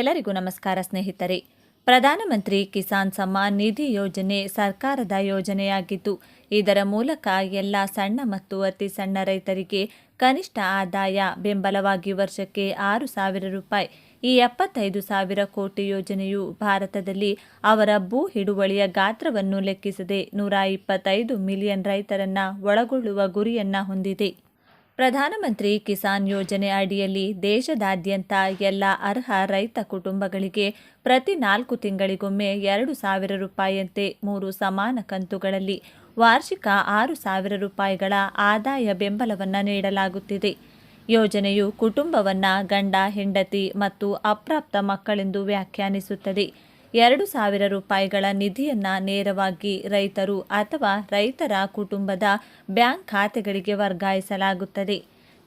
ಎಲ್ಲರಿಗೂ ನಮಸ್ಕಾರ ಸ್ನೇಹಿತರೆ. ಪ್ರಧಾನಮಂತ್ರಿ ಕಿಸಾನ್ ಸಮ್ಮಾನ್ ನಿಧಿ ಯೋಜನೆ ಸರ್ಕಾರದ ಯೋಜನೆಯಾಗಿದ್ದು, ಇದರ ಮೂಲಕ ಎಲ್ಲ ಸಣ್ಣ ಮತ್ತು ಅತಿ ಸಣ್ಣ ರೈತರಿಗೆ ಕನಿಷ್ಠ ಆದಾಯ ಬೆಂಬಲವಾಗಿ ವರ್ಷಕ್ಕೆ ಆರು ಸಾವಿರ ರೂಪಾಯಿ, ಈ ಎಪ್ಪತ್ತೈದು ಸಾವಿರ ಕೋಟಿ ಯೋಜನೆಯು ಭಾರತದಲ್ಲಿ ಅವರ ಭೂ ಹಿಡುವಳಿಯ ಗಾತ್ರವನ್ನು ಲೆಕ್ಕಿಸದೆ ನೂರ ಇಪ್ಪತ್ತೈದು ಮಿಲಿಯನ್ ರೈತರನ್ನ ಒಳಗೊಳ್ಳುವ ಗುರಿಯನ್ನ ಹೊಂದಿದೆ. ಪ್ರಧಾನಮಂತ್ರಿ ಕಿಸಾನ್ ಯೋಜನೆ ಅಡಿಯಲ್ಲಿ ದೇಶದಾದ್ಯಂತ ಎಲ್ಲ ಅರ್ಹ ರೈತ ಕುಟುಂಬಗಳಿಗೆ ಪ್ರತಿ ನಾಲ್ಕು ತಿಂಗಳಿಗೊಮ್ಮೆ ಎರಡು ಸಾವಿರ ರೂಪಾಯಿಯಂತೆ ಮೂರು ಸಮಾನ ಕಂತುಗಳಲ್ಲಿ ವಾರ್ಷಿಕ ಆರು ಸಾವಿರ ರೂಪಾಯಿಗಳ ಆದಾಯ ಬೆಂಬಲವನ್ನು ನೀಡಲಾಗುತ್ತಿದೆ. ಯೋಜನೆಯು ಕುಟುಂಬವನ್ನು ಗಂಡ, ಹೆಂಡತಿ ಮತ್ತು ಅಪ್ರಾಪ್ತ ಮಕ್ಕಳೆಂದು ವ್ಯಾಖ್ಯಾನಿಸುತ್ತದೆ. ಎರಡು ಸಾವಿರ ರೂಪಾಯಿಗಳ ನಿಧಿಯನ್ನ ನೇರವಾಗಿ ರೈತರು ಅಥವಾ ರೈತರ ಕುಟುಂಬದ ಬ್ಯಾಂಕ್ ಖಾತೆಗಳಿಗೆ ವರ್ಗಾಯಿಸಲಾಗುತ್ತದೆ.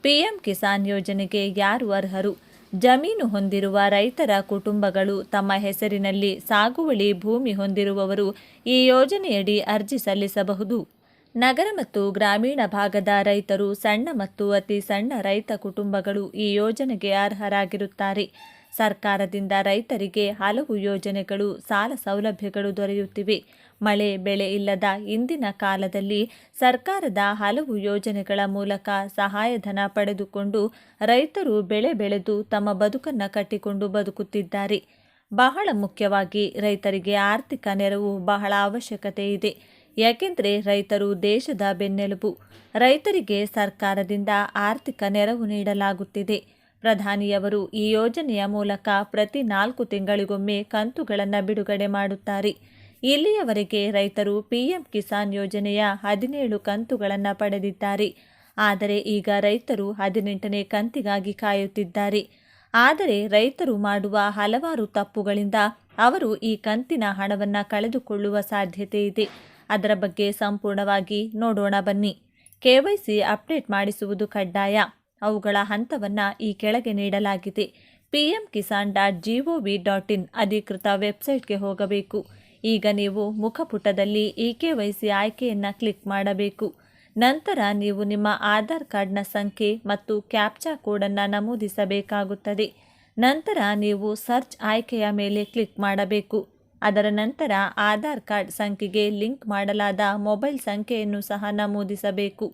ಪಿಎಂ ಕಿಸಾನ್ ಯೋಜನೆಗೆ ಯಾರು ಅರ್ಹರು? ಜಮೀನು ಹೊಂದಿರುವ ರೈತರ ಕುಟುಂಬಗಳು ತಮ್ಮ ಹೆಸರಿನಲ್ಲಿ ಸಾಗುವಳಿ ಭೂಮಿ ಹೊಂದಿರುವವರು ಈ ಯೋಜನೆಯಡಿ ಅರ್ಜಿ ಸಲ್ಲಿಸಬಹುದು. ನಗರ ಮತ್ತು ಗ್ರಾಮೀಣ ಭಾಗದ ರೈತರು ಸಣ್ಣ ಮತ್ತು ಅತಿ ಸಣ್ಣ ರೈತ ಕುಟುಂಬಗಳು ಈ ಯೋಜನೆಗೆ ಅರ್ಹರಾಗಿರುತ್ತಾರೆ. ಸರ್ಕಾರದಿಂದ ರೈತರಿಗೆ ಹಲವು ಯೋಜನೆಗಳು, ಸಾಲ ಸೌಲಭ್ಯಗಳು ದೊರೆಯುತ್ತಿವೆ. ಮಳೆ, ಬೆಳೆ ಇಲ್ಲದ ಇಂದಿನ ಕಾಲದಲ್ಲಿ ಸರ್ಕಾರದ ಹಲವು ಯೋಜನೆಗಳ ಮೂಲಕ ಸಹಾಯಧನ ಪಡೆದುಕೊಂಡು ರೈತರು ಬೆಳೆ ಬೆಳೆದು ತಮ್ಮ ಬದುಕನ್ನು ಕಟ್ಟಿಕೊಂಡು ಬದುಕುತ್ತಿದ್ದಾರೆ. ಬಹಳ ಮುಖ್ಯವಾಗಿ ರೈತರಿಗೆ ಆರ್ಥಿಕ ನೆರವು ಬಹಳ ಅವಶ್ಯಕತೆ ಇದೆ. ಯಾಕೆಂದರೆ ರೈತರು ದೇಶದ ಬೆನ್ನೆಲುಬು. ರೈತರಿಗೆ ಸರ್ಕಾರದಿಂದ ಆರ್ಥಿಕ ನೆರವು ನೀಡಲಾಗುತ್ತಿದೆ. ಪ್ರಧಾನಿಯವರು ಈ ಯೋಜನೆಯ ಮೂಲಕ ಪ್ರತಿ ನಾಲ್ಕು ತಿಂಗಳಿಗೊಮ್ಮೆ ಕಂತುಗಳನ್ನು ಬಿಡುಗಡೆ ಮಾಡುತ್ತಾರೆ. ಇಲ್ಲಿಯವರೆಗೆ ರೈತರು ಪಿಎಂ ಕಿಸಾನ್ ಯೋಜನೆಯ ಹದಿನೇಳು ಕಂತುಗಳನ್ನು ಪಡೆದಿದ್ದಾರೆ. ಆದರೆ ಈಗ ರೈತರು ಹದಿನೆಂಟನೇ ಕಂತಿಗಾಗಿ ಕಾಯುತ್ತಿದ್ದಾರೆ. ಆದರೆ ರೈತರು ಮಾಡುವ ಹಲವಾರು ತಪ್ಪುಗಳಿಂದ ಅವರು ಈ ಕಂತಿನ ಹಣವನ್ನು ಕಳೆದುಕೊಳ್ಳುವ ಸಾಧ್ಯತೆ ಇದೆ. ಅದರ ಬಗ್ಗೆ ಸಂಪೂರ್ಣವಾಗಿ ನೋಡೋಣ ಬನ್ನಿ. ಕೆವೈಸಿ ಅಪ್ಡೇಟ್ ಮಾಡಿಸುವುದು ಕಡ್ಡಾಯ. ಅವುಗಳ ಹಂತವನ್ನು ಈ ಕೆಳಗೆ ನೀಡಲಾಗಿದೆ. PM Kisan dot gov dot in ಅಧಿಕೃತ ವೆಬ್ಸೈಟ್ಗೆ ಹೋಗಬೇಕು. ಈಗ ನೀವು ಮುಖಪುಟದಲ್ಲಿ ಇ ಕೆ ವೈ ಸಿ ಆಯ್ಕೆಯನ್ನು ಕ್ಲಿಕ್ ಮಾಡಬೇಕು. ನಂತರ ನೀವು ನಿಮ್ಮ ಆಧಾರ್ ಕಾರ್ಡ್ನ ಸಂಖ್ಯೆ ಮತ್ತು ಕ್ಯಾಪ್ಚಾ ಕೋಡನ್ನು ನಮೂದಿಸಬೇಕಾಗುತ್ತದೆ. ನಂತರ ನೀವು ಸರ್ಚ್ ಆಯ್ಕೆಯ ಮೇಲೆ ಕ್ಲಿಕ್ ಮಾಡಬೇಕು. ಅದರ ನಂತರ ಆಧಾರ್ ಕಾರ್ಡ್ ಸಂಖ್ಯೆಗೆ ಲಿಂಕ್ ಮಾಡಲಾದ ಮೊಬೈಲ್ ಸಂಖ್ಯೆಯನ್ನು ಸಹ ನಮೂದಿಸಬೇಕು.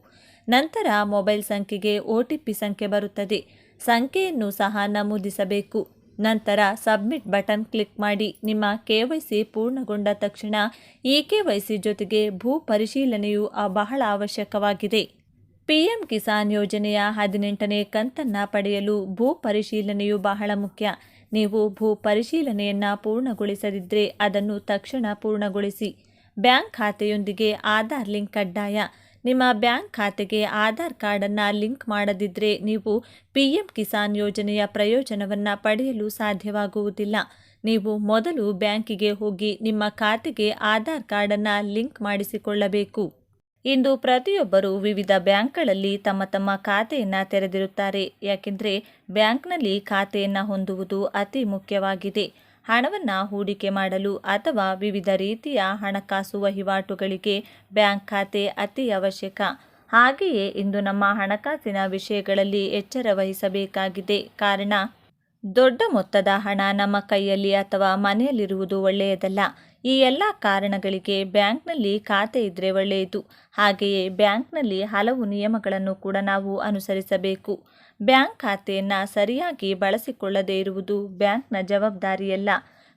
ನಂತರ ಮೊಬೈಲ್ ಸಂಖ್ಯೆಗೆ ಒ ಸಂಖ್ಯೆ ಬರುತ್ತದೆ. ಸಂಖ್ಯೆಯನ್ನು ಸಹ ನಮೂದಿಸಬೇಕು. ನಂತರ ಸಬ್ಮಿಟ್ ಬಟನ್ ಕ್ಲಿಕ್ ಮಾಡಿ ನಿಮ್ಮ ಕೆ ವೈ ಸಿ ಪೂರ್ಣಗೊಂಡ ತಕ್ಷಣ ಇ ಕೆ ವೈ ಸಿ ಜೊತೆಗೆ ಭೂ ಪರಿಶೀಲನೆಯು ಬಹಳ ಅವಶ್ಯಕವಾಗಿದೆ. ಪಿಎಂ ಕಿಸಾನ್ ಯೋಜನೆಯ ಹದಿನೆಂಟನೇ ಕಂತನ್ನು ಪಡೆಯಲು ಭೂ ಪರಿಶೀಲನೆಯು ಬಹಳ ಮುಖ್ಯ. ನೀವು ಭೂ ಪರಿಶೀಲನೆಯನ್ನು ಪೂರ್ಣಗೊಳಿಸದಿದ್ದರೆ ಅದನ್ನು ತಕ್ಷಣ ಪೂರ್ಣಗೊಳಿಸಿ. ಬ್ಯಾಂಕ್ ಖಾತೆಯೊಂದಿಗೆ ಆಧಾರ್ ಲಿಂಕ್ ಕಡ್ಡಾಯ. ನಿಮ್ಮ ಬ್ಯಾಂಕ್ ಖಾತೆಗೆ ಆಧಾರ್ ಕಾರ್ಡನ್ನು ಲಿಂಕ್ ಮಾಡದಿದ್ದರೆ ನೀವು ಪಿ ಎಂ ಕಿಸಾನ್ ಯೋಜನೆಯ ಪ್ರಯೋಜನವನ್ನು ಪಡೆಯಲು ಸಾಧ್ಯವಾಗುವುದಿಲ್ಲ. ನೀವು ಮೊದಲು ಬ್ಯಾಂಕಿಗೆ ಹೋಗಿ ನಿಮ್ಮ ಖಾತೆಗೆ ಆಧಾರ್ ಕಾರ್ಡನ್ನು ಲಿಂಕ್ ಮಾಡಿಸಿಕೊಳ್ಳಬೇಕು. ಇಂದು ಪ್ರತಿಯೊಬ್ಬರು ವಿವಿಧ ಬ್ಯಾಂಕ್ಗಳಲ್ಲಿ ತಮ್ಮ ತಮ್ಮ ಖಾತೆಯನ್ನು ತೆರೆದಿರುತ್ತಾರೆ. ಯಾಕೆಂದರೆ ಬ್ಯಾಂಕ್ನಲ್ಲಿ ಖಾತೆಯನ್ನು ಹೊಂದುವುದು ಅತಿ ಮುಖ್ಯವಾಗಿದೆ. ಹಣವನ್ನು ಹೂಡಿಕೆ ಮಾಡಲು ಅಥವಾ ವಿವಿಧ ರೀತಿಯ ಹಣಕಾಸು ವಹಿವಾಟುಗಳಿಗೆ ಬ್ಯಾಂಕ್ ಖಾತೆ ಅತಿ ಅವಶ್ಯಕ. ಹಾಗೆಯೇ ಇಂದು ನಮ್ಮ ಹಣಕಾಸಿನ ವಿಷಯಗಳಲ್ಲಿ ಎಚ್ಚರ ವಹಿಸಬೇಕಾಗಿದೆ. ಕಾರಣ, ದೊಡ್ಡ ಮೊತ್ತದ ಹಣ ನಮ್ಮ ಕೈಯಲ್ಲಿ ಅಥವಾ ಮನೆಯಲ್ಲಿರುವುದು ಒಳ್ಳೆಯದಲ್ಲ. ಈ ಎಲ್ಲ ಕಾರಣಗಳಿಗೆ ಬ್ಯಾಂಕ್ನಲ್ಲಿ ಖಾತೆ ಇದ್ದರೆ ಒಳ್ಳೆಯದು. ಹಾಗೆಯೇ ಬ್ಯಾಂಕ್ನಲ್ಲಿ ಹಲವು ನಿಯಮಗಳನ್ನು ಕೂಡ ನಾವು ಅನುಸರಿಸಬೇಕು. ಬ್ಯಾಂಕ್ ಖಾತೆಯನ್ನು ಸರಿಯಾಗಿ ಬಳಸಿಕೊಳ್ಳದೇ ಇರುವುದು ಬ್ಯಾಂಕ್ನ ಜವಾಬ್ದಾರಿಯಲ್ಲ.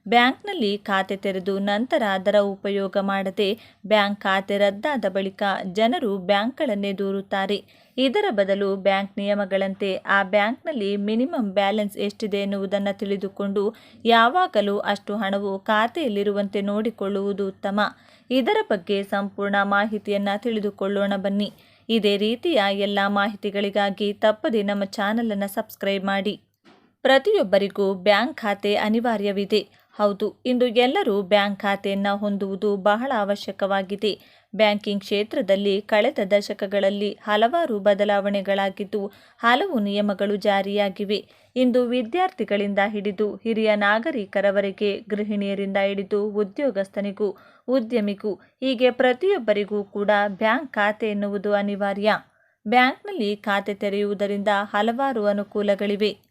ಬ್ಯಾಂಕ್ನಲ್ಲಿ ಖಾತೆ ತೆರೆದು ನಂತರ ಅದರ ಉಪಯೋಗ ಮಾಡದೆ ಬ್ಯಾಂಕ್ ಖಾತೆ ರದ್ದಾದ ಬಳಿಕ ಜನರು ಬ್ಯಾಂಕ್ಗಳನ್ನೇ ದೂರುತ್ತಾರೆ. ಇದರ ಬದಲು ಬ್ಯಾಂಕ್ ನಿಯಮಗಳಂತೆ ಆ ಬ್ಯಾಂಕ್ನಲ್ಲಿ ಮಿನಿಮಮ್ ಬ್ಯಾಲೆನ್ಸ್ ಎಷ್ಟಿದೆ ಎನ್ನುವುದನ್ನು ತಿಳಿದುಕೊಂಡು ಯಾವಾಗಲೂ ಅಷ್ಟು ಹಣವು ಖಾತೆಯಲ್ಲಿರುವಂತೆ ನೋಡಿಕೊಳ್ಳುವುದು ಉತ್ತಮ. ಇದರ ಬಗ್ಗೆ ಸಂಪೂರ್ಣ ಮಾಹಿತಿಯನ್ನು ತಿಳಿದುಕೊಳ್ಳೋಣ ಬನ್ನಿ. ಇದೇ ರೀತಿಯ ಎಲ್ಲ ಮಾಹಿತಿಗಳಿಗಾಗಿ ತಪ್ಪದೆ ನಮ್ಮ ಚಾನಲನ್ನು ಸಬ್ಸ್ಕ್ರೈಬ್ ಮಾಡಿ. ಪ್ರತಿಯೊಬ್ಬರಿಗೂ ಬ್ಯಾಂಕ್ ಖಾತೆ ಅನಿವಾರ್ಯವಿದೆ. ಹೌದು, ಇಂದು ಎಲ್ಲರೂ ಬ್ಯಾಂಕ್ ಖಾತೆಯನ್ನು ಹೊಂದುವುದು ಬಹಳ ಅವಶ್ಯಕವಾಗಿದೆ. ಬ್ಯಾಂಕಿಂಗ್ ಕ್ಷೇತ್ರದಲ್ಲಿ ಕಳೆದ ದಶಕಗಳಲ್ಲಿ ಹಲವಾರು ಬದಲಾವಣೆಗಳಾಗಿದ್ದು, ಹಲವು ನಿಯಮಗಳು ಜಾರಿಯಾಗಿವೆ. ಇಂದು ವಿದ್ಯಾರ್ಥಿಗಳಿಂದ ಹಿಡಿದು ಹಿರಿಯ ನಾಗರಿಕರವರೆಗೆ ಗೃಹಿಣಿಯರಿಂದ ಹಿಡಿದು ಉದ್ಯೋಗಸ್ಥನಿಗೂ, ಉದ್ಯಮಿಗೂ, ಹೀಗೆ ಪ್ರತಿಯೊಬ್ಬರಿಗೂ ಕೂಡ ಬ್ಯಾಂಕ್ ಖಾತೆ ಎನ್ನುವುದು ಅನಿವಾರ್ಯ. ಬ್ಯಾಂಕ್ನಲ್ಲಿ ಖಾತೆ ತೆರೆಯುವುದರಿಂದ ಹಲವಾರು ಅನುಕೂಲಗಳಿವೆ.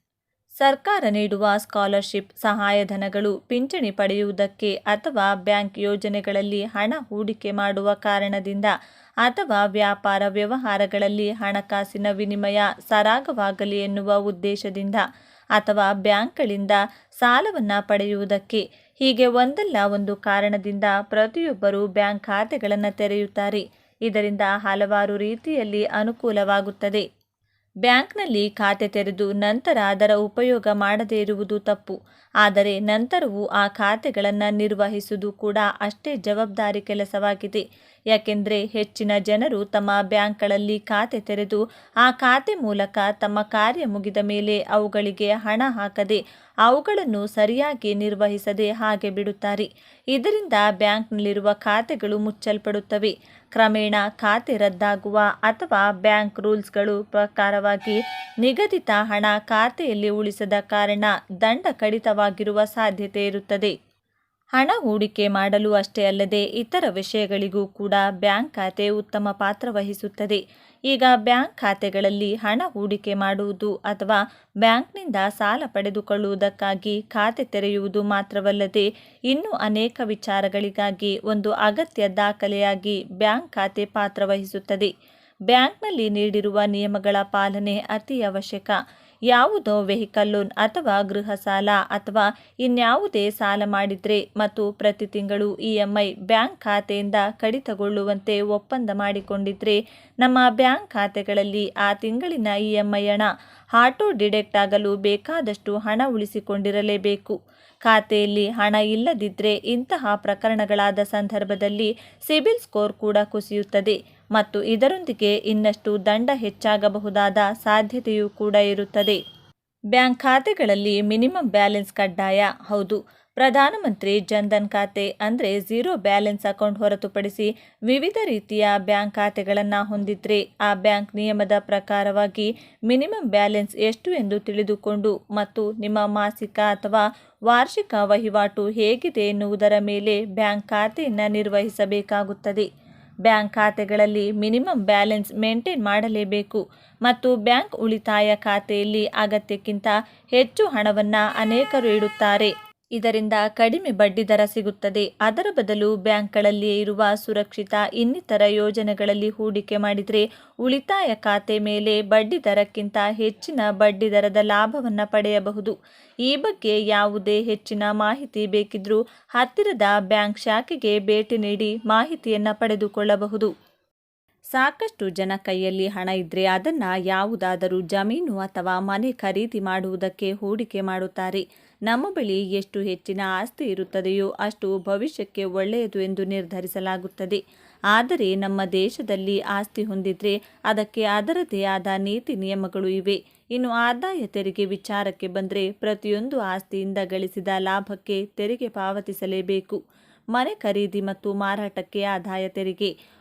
ಸರ್ಕಾರ ನೀಡುವ ಸ್ಕಾಲರ್ಶಿಪ್ ಸಹಾಯಧನಗಳು ಪಿಂಚಣಿ ಪಡೆಯುವುದಕ್ಕೆ ಅಥವಾ ಬ್ಯಾಂಕ್ ಯೋಜನೆಗಳಲ್ಲಿ ಹಣ ಹೂಡಿಕೆ ಮಾಡುವ ಕಾರಣದಿಂದ ಅಥವಾ ವ್ಯಾಪಾರ ವ್ಯವಹಾರಗಳಲ್ಲಿ ಹಣಕಾಸಿನ ವಿನಿಮಯ ಸರಾಗವಾಗಲಿ ಎನ್ನುವ ಉದ್ದೇಶದಿಂದ ಅಥವಾ ಬ್ಯಾಂಕ್ಗಳಿಂದ ಸಾಲವನ್ನು ಪಡೆಯುವುದಕ್ಕೆ ಹೀಗೆ ಒಂದಲ್ಲ ಒಂದು ಕಾರಣದಿಂದ ಪ್ರತಿಯೊಬ್ಬರು ಬ್ಯಾಂಕ್ ಖಾತೆಗಳನ್ನು ತೆರೆಯುತ್ತಾರೆ. ಇದರಿಂದ ಹಲವಾರು ರೀತಿಯಲ್ಲಿ ಅನುಕೂಲವಾಗುತ್ತದೆ. ಬ್ಯಾಂಕ್ನಲ್ಲಿ ಖಾತೆ ತೆರೆದು ನಂತರ ಅದರ ಉಪಯೋಗ ಮಾಡದೇ ಇರುವುದು ತಪ್ಪು. ಆದರೆ ನಂತರವೂ ಆ ಖಾತೆಗಳನ್ನು ನಿರ್ವಹಿಸುವುದು ಕೂಡ ಅಷ್ಟೇ ಜವಾಬ್ದಾರಿ ಕೆಲಸವಾಗಿದೆ. ಯಾಕೆಂದರೆ ಹೆಚ್ಚಿನ ಜನರು ತಮ್ಮ ಬ್ಯಾಂಕ್ಗಳಲ್ಲಿ ಖಾತೆ ತೆರೆದು ಆ ಖಾತೆ ಮೂಲಕ ತಮ್ಮ ಕಾರ್ಯ ಮುಗಿದ ಮೇಲೆ ಅವುಗಳಿಗೆ ಹಣ ಹಾಕದೆ ಅವುಗಳನ್ನು ಸರಿಯಾಗಿ ನಿರ್ವಹಿಸದೆ ಹಾಗೆ ಬಿಡುತ್ತಾರೆ. ಇದರಿಂದ ಬ್ಯಾಂಕ್ನಲ್ಲಿರುವ ಖಾತೆಗಳು ಮುಚ್ಚಲ್ಪಡುತ್ತವೆ. ಕ್ರಮೇಣ ಖಾತೆ ರದ್ದಾಗುವ ಅಥವಾ ಬ್ಯಾಂಕ್ ರೂಲ್ಸ್ಗಳು ಪ್ರಕಾರವಾಗಿ ನಿಗದಿತ ಹಣ ಖಾತೆಯಲ್ಲಿ ಉಳಿಸದ ಕಾರಣ ದಂಡ ಕಡಿತವಾಗಿರುವ ಸಾಧ್ಯತೆ ಇರುತ್ತದೆ. ಹಣ ಹೂಡಿಕೆ ಮಾಡಲು ಅಷ್ಟೇ ಅಲ್ಲದೆ ಇತರ ವಿಷಯಗಳಿಗೂ ಕೂಡ ಬ್ಯಾಂಕ್ ಖಾತೆ ಉತ್ತಮ ಪಾತ್ರ ವಹಿಸುತ್ತದೆ. ಈಗ ಬ್ಯಾಂಕ್ ಖಾತೆಗಳಲ್ಲಿ ಹಣ ಹೂಡಿಕೆ ಮಾಡುವುದು ಅಥವಾ ಬ್ಯಾಂಕ್ನಿಂದ ಸಾಲ ಪಡೆದುಕೊಳ್ಳುವುದಕ್ಕಾಗಿ ಖಾತೆ ತೆರೆಯುವುದು ಮಾತ್ರವಲ್ಲದೆ ಇನ್ನೂ ಅನೇಕ ವಿಚಾರಗಳಿಗಾಗಿ ಒಂದು ಅಗತ್ಯ ದಾಖಲೆಯಾಗಿ ಬ್ಯಾಂಕ್ ಖಾತೆ ಪಾತ್ರ ವಹಿಸುತ್ತದೆ. ಬ್ಯಾಂಕ್ನಲ್ಲಿ ನೀಡಿರುವ ನಿಯಮಗಳ ಪಾಲನೆ ಅತಿ ಅವಶ್ಯಕ. ಯಾವುದೋ ವೆಹಿಕಲ್ ಲೋನ್ ಅಥವಾ ಗೃಹ ಸಾಲ ಅಥವಾ ಇನ್ಯಾವುದೇ ಸಾಲ ಮಾಡಿದರೆ ಮತ್ತು ಪ್ರತಿ ತಿಂಗಳು ಇ ಎಂ ಐ ಬ್ಯಾಂಕ್ ಖಾತೆಯಿಂದ ಕಡಿತಗೊಳ್ಳುವಂತೆ ಒಪ್ಪಂದ ಮಾಡಿಕೊಂಡಿದ್ರೆ ನಮ್ಮ ಬ್ಯಾಂಕ್ ಖಾತೆಗಳಲ್ಲಿ ಆ ತಿಂಗಳಿನ ಇ ಎಂ ಐ ಹಣ ಆಟೋ ಡಿಡೆಕ್ಟ್ ಆಗಲು ಬೇಕಾದಷ್ಟು ಹಣ ಉಳಿಸಿಕೊಂಡಿರಲೇಬೇಕು. ಖಾತೆಯಲ್ಲಿ ಹಣ ಇಲ್ಲದಿದ್ದರೆ ಇಂತಹ ಪ್ರಕರಣಗಳಾದ ಸಂದರ್ಭದಲ್ಲಿ ಸಿಬಿಲ್ ಸ್ಕೋರ್ ಕೂಡ ಕುಸಿಯುತ್ತದೆ. ಮತ್ತು ಇದರೊಂದಿಗೆ ಇನ್ನಷ್ಟು ದಂಡ ಹೆಚ್ಚಾಗಬಹುದಾದ ಸಾಧ್ಯತೆಯೂ ಕೂಡ ಇರುತ್ತದೆ. ಬ್ಯಾಂಕ್ ಖಾತೆಗಳಲ್ಲಿ ಮಿನಿಮಮ್ ಬ್ಯಾಲೆನ್ಸ್ ಕಡ್ಡಾಯ, ಹೌದು. ಪ್ರಧಾನಮಂತ್ರಿ ಜನ್ಧನ್ ಖಾತೆ ಅಂದರೆ ಝೀರೋ ಬ್ಯಾಲೆನ್ಸ್ ಅಕೌಂಟ್ ಹೊರತುಪಡಿಸಿ ವಿವಿಧ ರೀತಿಯ ಬ್ಯಾಂಕ್ ಖಾತೆಗಳನ್ನು ಹೊಂದಿದ್ರೆ ಆ ಬ್ಯಾಂಕ್ ನಿಯಮದ ಪ್ರಕಾರವಾಗಿ ಮಿನಿಮಮ್ ಬ್ಯಾಲೆನ್ಸ್ ಎಷ್ಟು ಎಂದು ತಿಳಿದುಕೊಂಡು ಮತ್ತು ನಿಮ್ಮ ಮಾಸಿಕ ಅಥವಾ ವಾರ್ಷಿಕ ವಹಿವಾಟು ಹೇಗಿದೆ ಎನ್ನುವುದರ ಮೇಲೆ ಬ್ಯಾಂಕ್ ಖಾತೆಯನ್ನು ನಿರ್ವಹಿಸಬೇಕಾಗುತ್ತದೆ. ಬ್ಯಾಂಕ್ ಖಾತೆಗಳಲ್ಲಿ ಮಿನಿಮಮ್ ಬ್ಯಾಲೆನ್ಸ್ ಮೇಂಟೈನ್ ಮಾಡಲೇಬೇಕು ಮತ್ತು ಬ್ಯಾಂಕ್ ಉಳಿತಾಯ ಖಾತೆಯಲ್ಲಿ ಅಗತ್ಯಕ್ಕಿಂತ ಹೆಚ್ಚು ಹಣವನ್ನು ಅನೇಕರು ಇಡುತ್ತಾರೆ. ಇದರಿಂದ ಕಡಿಮೆ ಬಡ್ಡಿದರ ಸಿಗುತ್ತದೆ. ಅದರ ಬದಲು ಬ್ಯಾಂಕ್ಗಳಲ್ಲಿಯೇ ಇರುವ ಸುರಕ್ಷಿತ ಇನ್ನಿತರ ಯೋಜನೆಗಳಲ್ಲಿ ಹೂಡಿಕೆ ಮಾಡಿದರೆ ಉಳಿತಾಯ ಖಾತೆ ಮೇಲೆ ಬಡ್ಡಿ ದರಕ್ಕಿಂತ ಹೆಚ್ಚಿನ ಬಡ್ಡಿದರದ ಲಾಭವನ್ನು ಪಡೆಯಬಹುದು. ಈ ಬಗ್ಗೆ ಯಾವುದೇ ಹೆಚ್ಚಿನ ಮಾಹಿತಿ ಬೇಕಿದ್ರೂ ಹತ್ತಿರದ ಬ್ಯಾಂಕ್ ಶಾಖೆಗೆ ಭೇಟಿ ನೀಡಿ ಮಾಹಿತಿಯನ್ನು ಪಡೆದುಕೊಳ್ಳಬಹುದು. ಸಾಕಷ್ಟು ಜನ ಕೈಯಲ್ಲಿ ಹಣ ಇದ್ದರೆ ಅದನ್ನು ಯಾವುದಾದರೂ ಜಮೀನು ಅಥವಾ ಮನೆ ಖರೀದಿ ಮಾಡುವುದಕ್ಕೆ ಹೂಡಿಕೆ ಮಾಡುತ್ತಾರೆ. ನಮ್ಮ ಬಳಿ ಎಷ್ಟು ಹೆಚ್ಚಿನ ಆಸ್ತಿ ಇರುತ್ತದೆಯೋ ಅಷ್ಟು ಭವಿಷ್ಯಕ್ಕೆ ಒಳ್ಳೆಯದು ಎಂದು ನಿರ್ಧರಿಸಲಾಗುತ್ತದೆ. ಆದರೆ ನಮ್ಮ ದೇಶದಲ್ಲಿ ಆಸ್ತಿ ಹೊಂದಿದ್ರೆ ಅದಕ್ಕೆ ಅದರದೇ ಆದ ನೀತಿ ನಿಯಮಗಳು ಇವೆ. ಇನ್ನು ಆದಾಯ ತೆರಿಗೆ ವಿಚಾರಕ್ಕೆ ಬಂದರೆ ಪ್ರತಿಯೊಂದು ಆಸ್ತಿಯಿಂದ ಗಳಿಸಿದ ಲಾಭಕ್ಕೆ ತೆರಿಗೆ ಪಾವತಿಸಲೇಬೇಕು. ಮನೆ ಖರೀದಿ ಮತ್ತು ಮಾರಾಟಕ್ಕೆ ಆದಾಯ ತೆರಿಗೆ.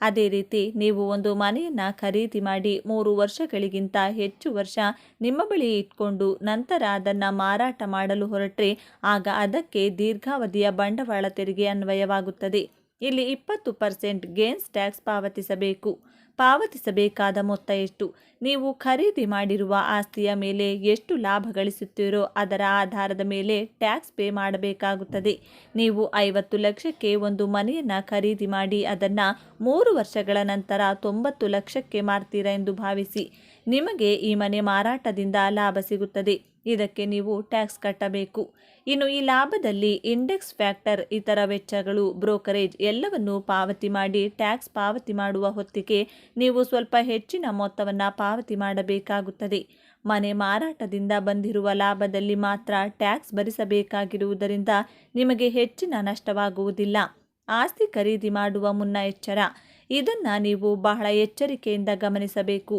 ಅದೇ ರೀತಿ ನೀವು ಒಂದು ಮನೆಯನ್ನು ಖರೀದಿ ಮಾಡಿ ಮೂರು ವರ್ಷಗಳಿಗಿಂತ ಹೆಚ್ಚು ವರ್ಷ ನಿಮ್ಮ ಬಳಿ ಇಟ್ಕೊಂಡು ನಂತರ ಅದನ್ನು ಮಾರಾಟ ಮಾಡಲು ಹೊರಟ್ರೆ ಆಗ ಅದಕ್ಕೆ ದೀರ್ಘಾವಧಿಯ ಬಂಡವಾಳ ತೆರಿಗೆ ಅನ್ವಯವಾಗುತ್ತದೆ. ಇಲ್ಲಿ ಇಪ್ಪತ್ತು ಪರ್ಸೆಂಟ್ ಗೇನ್ಸ್ ಟ್ಯಾಕ್ಸ್ ಪಾವತಿಸಬೇಕು. ಪಾವತಿಸಬೇಕಾದ ಮೊತ್ತ ಎಷ್ಟು? ನೀವು ಖರೀದಿ ಮಾಡಿರುವ ಆಸ್ತಿಯ ಮೇಲೆ ಎಷ್ಟು ಲಾಭ ಗಳಿಸುತ್ತೀರೋ ಅದರ ಆಧಾರದ ಮೇಲೆ ಟ್ಯಾಕ್ಸ್ ಪೇ ಮಾಡಬೇಕಾಗುತ್ತದೆ. ನೀವು ಐವತ್ತು ಲಕ್ಷಕ್ಕೆ ಒಂದು ಮನೆಯನ್ನು ಖರೀದಿ ಮಾಡಿ ಅದನ್ನು ಮೂರು ವರ್ಷಗಳ ನಂತರ ತೊಂಬತ್ತು ಲಕ್ಷಕ್ಕೆ ಮಾರ್ತೀರಾ ಎಂದು ಭಾವಿಸಿ. ನಿಮಗೆ ಈ ಮನೆ ಮಾರಾಟದಿಂದ ಲಾಭ ಸಿಗುತ್ತದೆ. ಇದಕ್ಕೆ ನೀವು ಟ್ಯಾಕ್ಸ್ ಕಟ್ಟಬೇಕು. ಇನ್ನು ಈ ಲಾಭದಲ್ಲಿ ಇಂಡೆಕ್ಸ್ ಫ್ಯಾಕ್ಟರ್, ಇತರ ವೆಚ್ಚಗಳು, ಬ್ರೋಕರೇಜ್ ಎಲ್ಲವನ್ನು ಪಾವತಿ ಮಾಡಿ ಟ್ಯಾಕ್ಸ್ ಪಾವತಿ ಮಾಡುವ ಹೊತ್ತಿಗೆ ನೀವು ಸ್ವಲ್ಪ ಹೆಚ್ಚಿನ ಮೊತ್ತವನ್ನು ಪಾವತಿ ಮಾಡಬೇಕಾಗುತ್ತದೆ. ಮನೆ ಮಾರಾಟದಿಂದ ಬಂದಿರುವ ಲಾಭದಲ್ಲಿ ಮಾತ್ರ ಟ್ಯಾಕ್ಸ್ ಭರಿಸಬೇಕಾಗಿರುವುದರಿಂದ ನಿಮಗೆ ಹೆಚ್ಚಿನ ನಷ್ಟವಾಗುವುದಿಲ್ಲ. ಆಸ್ತಿ ಖರೀದಿ ಮಾಡುವ ಮುನ್ನ ಎಚ್ಚರ. ಇದನ್ನು ನೀವು ಬಹಳ ಎಚ್ಚರಿಕೆಯಿಂದ ಗಮನಿಸಬೇಕು.